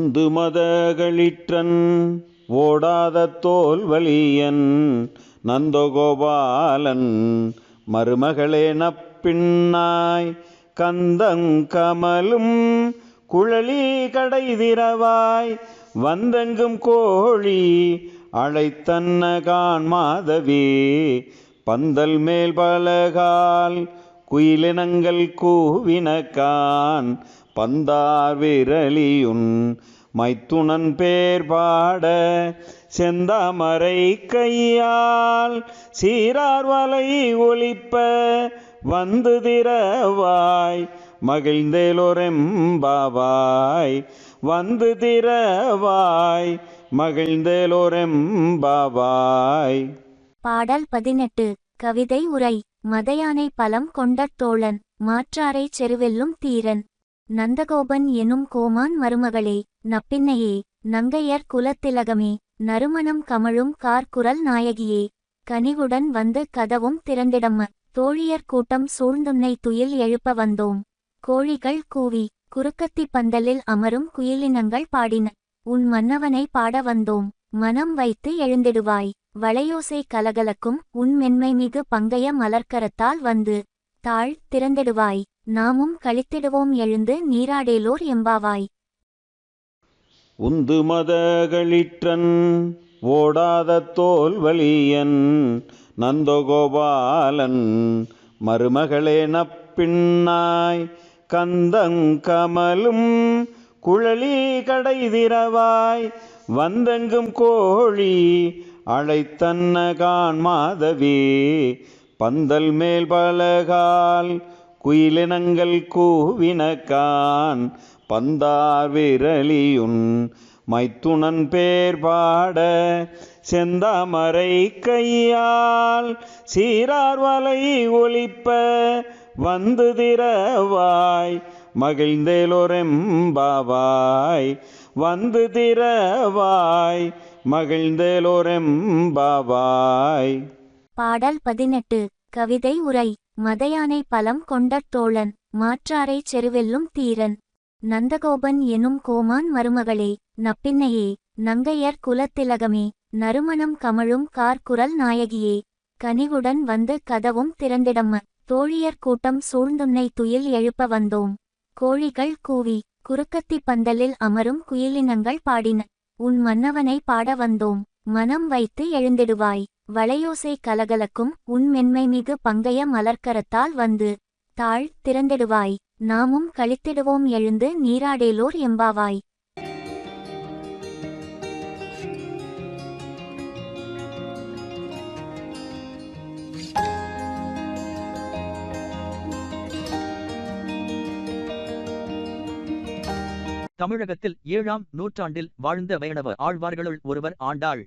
உந்து மதகளிற்றன் ஓடாத தோல்வலியன் நந்தகோபாலன் மருமகளே நப்பின்னாய் கந்தங்கமலும் குழலி கடைதிரவாய் வந்தெங்கும் கோழி அழைத்தன்னகான் மாதவி பந்தல் மேல் பலகால் குயிலினங்கள் கூவினக்கான் பந்தார் விரலியுன் மைத்துணன் பேர் பாட செந்தாமரை கையால் சீரார் வலை ஒழிப்ப வந்து திரவாய் மகிழ்ந்தேலோரெம்பாவாய் வந்து திரவாய் மகிழ்ந்தேலோரெம்பாவாய் பாடல் பதினெட்டு. கவிதை உரை. மதையானை பலம் கொண்ட தோழன். மாற்றாரைச் செருவெல்லும் தீரன். நந்தகோபன் எனும் கோமான் மருமகளே நப்பின்னையே நங்கையர் குலத்திலகமே நறுமணம் கமழும் கார்குரல் நாயகியே. கனிவுடன் வந்து கதவும் திறந்திடம்ம தோழியர் கூட்டம் சூழ்ந்துன்னை துயில் எழுப்ப வந்தோம். கோழிகள் கூவி குறுக்கத்தி பந்தலில் அமரும் குயிலினங்கள் பாடின. உன் மன்னவனை பாட வந்தோம் மனம் வைத்து எழுந்திடுவாய். வளையோசை கலகலக்கும் உன் மென்மை மிகு பங்கைய மலர்க்கரத்தால் வந்து தாழ் திறந்திடுவாய். நாமும் கழித்திடுவோம் எழுந்து நீராடேலோர் எம்பாவாய். உந்து மத மதகளிற்றன் ஓடாத தோல் வலியன் நந்தகோபாலன் மருமகளே நப்பின்னாய் கந்தங்கமலும் குழலி கடைதிரவாய் வந்தெங்கும் கோழி அழைத்தன்ன அழைத்தன்னகான் மாதவி பந்தல் மேல் பலகால் குயிலினங்கள் கூவினக்கான் பந்தார் விரலியுன் மைத்துணன் பேர் பாட செந்தாமரை கையால் சீரார் வலை ஒழிப்ப வந்து திரவாய் மகிழ்ந்தேலோரெம்பாவாய் வந்து திரவாய் மகிழ்ந்தேலோரெம்பாவாய் பாடல் பதினெட்டு கவிதை உரை. மதையானை பலம் கொண்ட தோழன் மாற்றாரைச் செருவெல்லும் தீரன். நந்தகோபன் எனும் கோமான் மருமகளே நப்பின்னையே நங்கையர் குலத்திலகமே நறுமணம் கமழும் கார்குரல் நாயகியே. கனிவுடன் வந்து கதவும் திறந்திடம்ம தோழியர் கூட்டம் சூழ்ந்துன்னை துயில் எழுப்ப வந்தோம். கோழிகள் கூவி குறுக்கத்தி பந்தலில் அமரும் குயிலினங்கள் பாடின. உன் மன்னவனை பாட வந்தோம் மனம் வைத்து எழுந்திடுவாய். வளையோசை கலகலக்கும் உன் மென்மைமிகு பங்கைய மலர்க்கரத்தால் வந்து தாழ் திறந்திடுவாய். நாமும் கழித்திடுவோம் எழுந்து நீராடேலோர் எம்பாவாய். தமிழகத்தில் ஏழாம் நூற்றாண்டில் வாழ்ந்த வைணவ ஆழ்வார்களுள் ஒருவர் ஆண்டாள்.